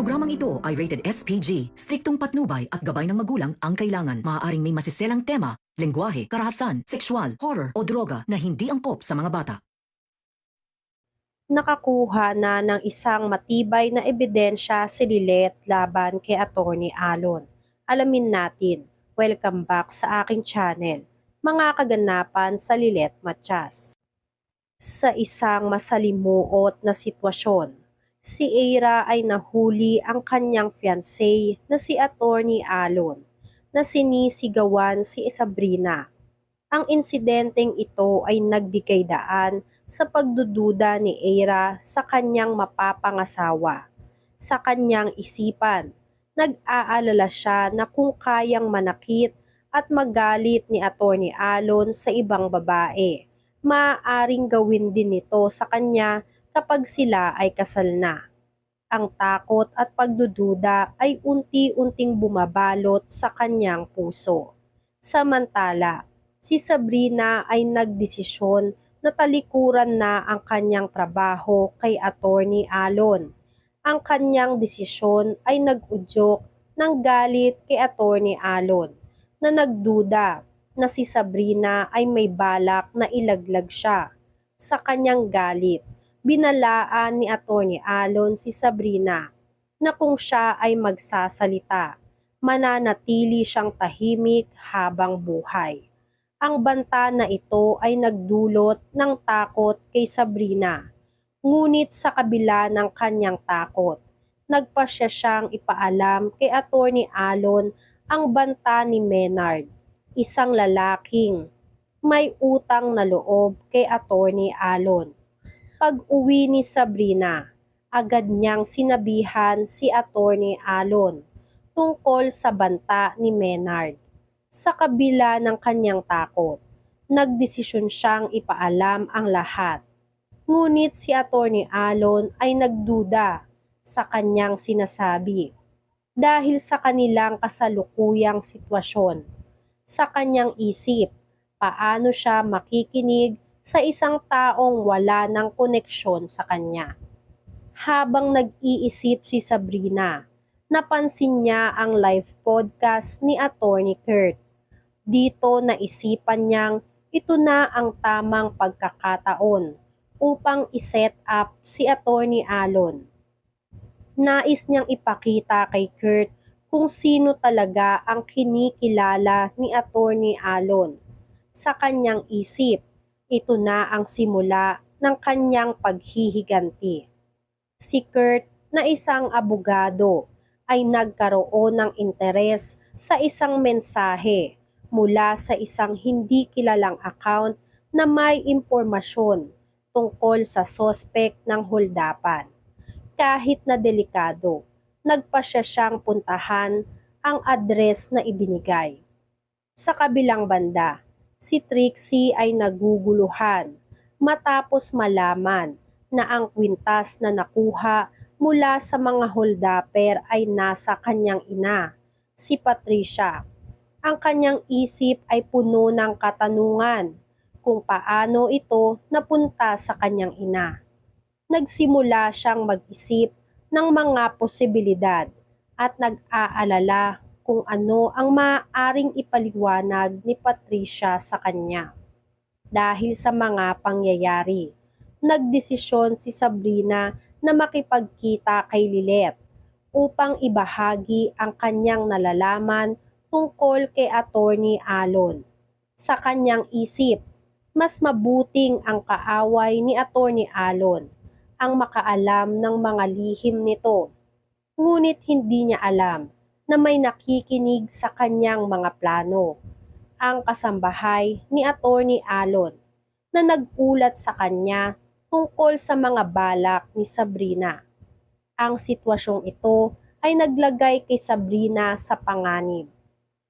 programang ito ay rated SPG. Striktong patnubay at gabay ng magulang ang kailangan. Maaaring may masiselang tema, lengguwahe, karahasan, sexual, horror o droga na hindi angkop sa mga bata. nakakuha na ng isang matibay na ebidensya si Lilet laban kay Attorney Alon. Alamin natin. Welcome back sa aking channel. Mga kaganapan sa Lilet Matias. Sa isang masalimuot na sitwasyon, si Eira ay nahuli ang kanyang fiancé na si Attorney Alon na sinisigawan si Sabrina. Ang insidenteng ito ay nagbigay daan sa pagdududa ni Eira sa kanyang mapapangasawa. Sa kanyang isipan, nag-aalala siya na kung kayang manakit at magalit ni Attorney Alon sa ibang babae, maaaring gawin din nito sa kanya kapag sila ay kasal na. Ang takot at pagdududa ay unti-unting bumabalot sa kanyang puso. Samantala, si Sabrina ay nagdesisyon na talikuran na ang kanyang trabaho kay Attorney Alon. Ang kanyang desisyon ay nag-udyok ng galit kay Attorney Alon na nagduda na si Sabrina ay may balak na ilaglag siya. Sa kanyang galit, binalaan ni Attorney Alon si Sabrina na kung siya ay magsasalita, mananatili siyang tahimik habang buhay. Ang banta na ito ay nagdulot ng takot kay Sabrina. Ngunit sa kabila ng kanyang takot, nagpasya siyang ipaalam kay Attorney Alon ang banta ni Menard, isang lalaking may utang na loob kay Attorney Alon. Pag-uwi ni Sabrina, agad niyang sinabihan si Attorney Alon tungkol sa banta ni Menard sa kabila ng kanyang takot, nagdesisyon siyang ipaalam ang lahat. Ngunit si Attorney Alon ay nagduda sa kanyang sinasabi dahil sa kanilang kasalukuyang sitwasyon. Sa kanyang isip, paano siya makikinig sa isang taong wala ng koneksyon sa kanya. Habang nag-iisip si Sabrina, napansin niya ang live podcast ni Attorney Kurt. Dito naisipan niyang ito na ang tamang pagkakataon upang iset up si Attorney Alon. Nais niyang ipakita kay Kurt kung sino talaga ang kinikilala ni Attorney Alon. Sa kanyang isip, ito na ang simula ng kanyang paghihiganti. Si Kurt na isang abogado ay nagkaroon ng interes sa isang mensahe mula sa isang hindi kilalang account na may impormasyon tungkol sa sospek ng holdapan. Kahit na delikado, nagpasya siyang puntahan ang address na ibinigay. Sa kabilang banda, si Trixie ay naguguluhan matapos malaman na ang kwintas na nakuha mula sa mga holdapper ay nasa kanyang ina, si Patricia. Ang kanyang isip ay puno ng katanungan kung paano ito napunta sa kanyang ina. Nagsimula siyang mag-isip ng mga posibilidad at nag-aalala kung ano ang maaaring ipaliwanag ni Patricia sa kanya. Dahil sa mga pangyayari, nagdesisyon si Sabrina na makipagkita kay Lilet upang ibahagi ang kanyang nalalaman tungkol kay Attorney Alon. Sa kanyang isip, mas mabuting ang kaaway ni Attorney Alon ang makaalam ng mga lihim nito. Ngunit hindi niya alam na may nakikinig sa kanyang mga plano. Ang kasambahay ni Attorney Alon na nagulat sa kanya tungkol sa mga balak ni Sabrina. Ang sitwasyong ito ay naglagay kay Sabrina sa panganib.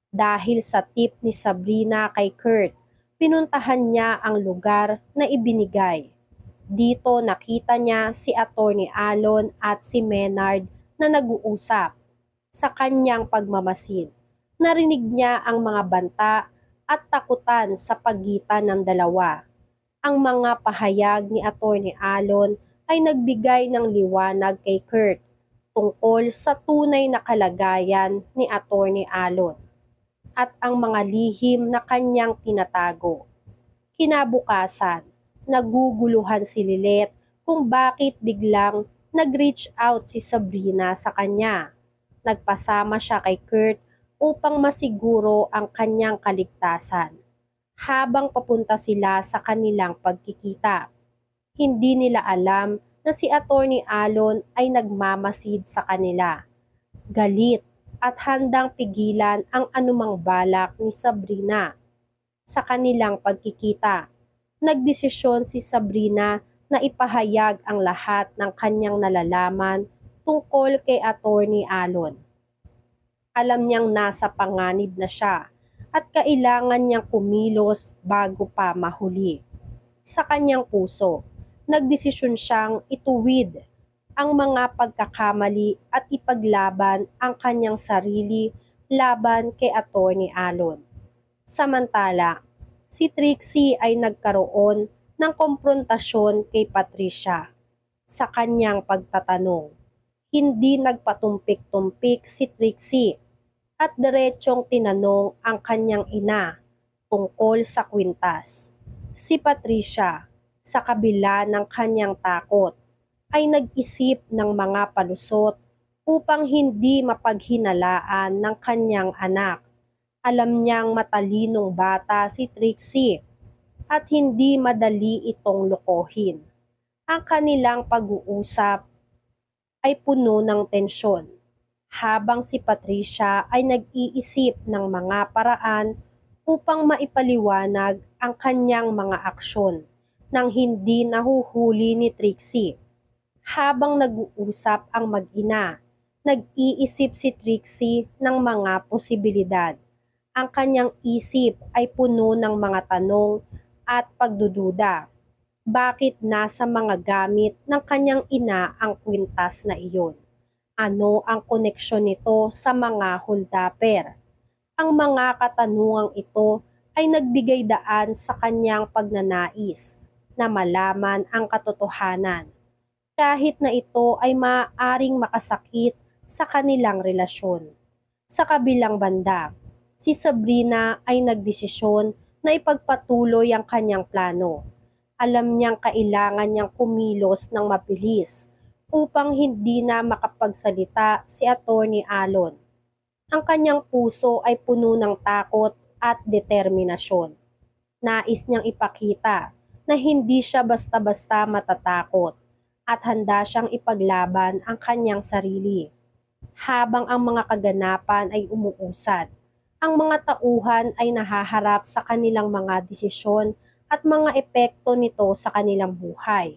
Dahil sa tip ni Sabrina kay Kurt, pinuntahan niya ang lugar na ibinigay. Dito nakita niya si Attorney Alon at si Menard na nag-uusap. Sa kanyang pagmamasid, narinig niya ang mga banta at takutan sa pagitan ng dalawa. Ang mga pahayag ni Attorney Alon ay nagbigay ng liwanag kay Kurt tungkol sa tunay na kalagayan ni Attorney Alon at ang mga lihim na kanyang tinatago. Kinabukasan, naguguluhan si Lilet kung bakit biglang nag-reach out si Sabrina sa kanya. Nagpasama siya kay Kurt upang masiguro ang kanyang kaligtasan. Habang papunta sila sa kanilang pagkikita, hindi nila alam na si Attorney Alon ay nagmamasid sa kanila. Galit at handang pigilan ang anumang balak ni Sabrina. Sa kanilang pagkikita, nagdesisyon si Sabrina na ipahayag ang lahat ng kanyang nalalaman tungkol kay Attorney Alon. Alam niyang nasa panganib na siya at kailangan niyang kumilos bago pa mahuli. Sa kanyang puso, nagdesisyon siyang ituwid ang mga pagkakamali at ipaglaban ang kanyang sarili laban kay Attorney Alon. Samantala, si Trixie ay nagkaroon ng komprontasyon kay Patricia sa kanyang pagtatanong. Hindi nagpatumpik-tumpik si Trixie at diretsong tinanong ang kanyang ina tungkol sa kwintas. Si Patricia, sa kabila ng kanyang takot, ay nag-isip ng mga palusot upang hindi mapaghinalaan ng kanyang anak. Alam niyang matalinong bata si Trixie at hindi madali itong lokohin. Ang kanilang pag-uusap ay puno ng tensyon habang si Patricia ay nag-iisip ng mga paraan upang maipaliwanag ang kanyang mga aksyon nang hindi nahuhuli ni Trixie. Habang nag-uusap ang mag-ina, nag-iisip si Trixie ng mga posibilidad. Ang kanyang isip ay puno ng mga tanong at pagdududa. Bakit nasa mga gamit ng kanyang ina ang kwintas na iyon? Ano ang koneksyon nito sa mga holdapper? Ang mga katanungang ito ay nagbigay daan sa kanyang pagnanais na malaman ang katotohanan kahit na ito ay maaaring makasakit sa kanilang relasyon. Sa kabilang banda, si Sabrina ay nagdesisyon na ipagpatuloy ang kanyang plano. Alam niyang kailangan niyang kumilos ng mabilis upang hindi na makapagsalita si Attorney Alon. Ang kanyang puso ay puno ng takot at determinasyon. Nais niyang ipakita na hindi siya basta-basta matatakot at handa siyang ipaglaban ang kanyang sarili. Habang ang mga kaganapan ay umuusad, ang mga tauhan ay nahaharap sa kanilang mga desisyon at mga epekto nito sa kanilang buhay.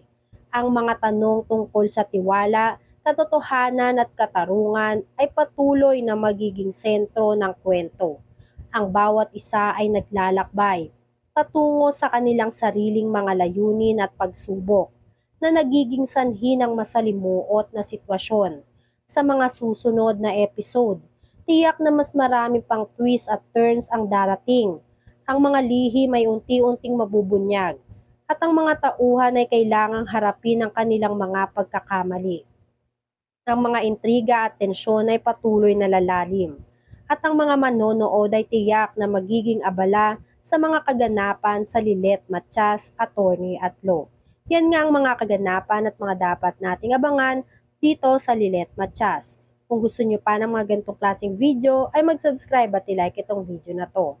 Ang mga tanong tungkol sa tiwala, katotohanan at katarungan ay patuloy na magiging sentro ng kwento. Ang bawat isa ay naglalakbay patungo sa kanilang sariling mga layunin at pagsubok na nagiging sanhi ng masalimuot na sitwasyon. Sa mga susunod na episode, tiyak na mas marami pang twists at turns ang darating. Ang mga lihim ay unti-unting mabubunyag at ang mga tauhan ay kailangang harapin ang kanilang mga pagkakamali. Ang mga intriga at tensyon ay patuloy na lalalim at ang mga manonood ay tiyak na magiging abala sa mga kaganapan sa Lilet Matias, Attorney at Law. Yan nga ang mga kaganapan at mga dapat nating abangan dito sa Lilet Matias. Kung gusto nyo pa ng mga ganitong klaseng video, ay mag-subscribe at i-like itong video na to.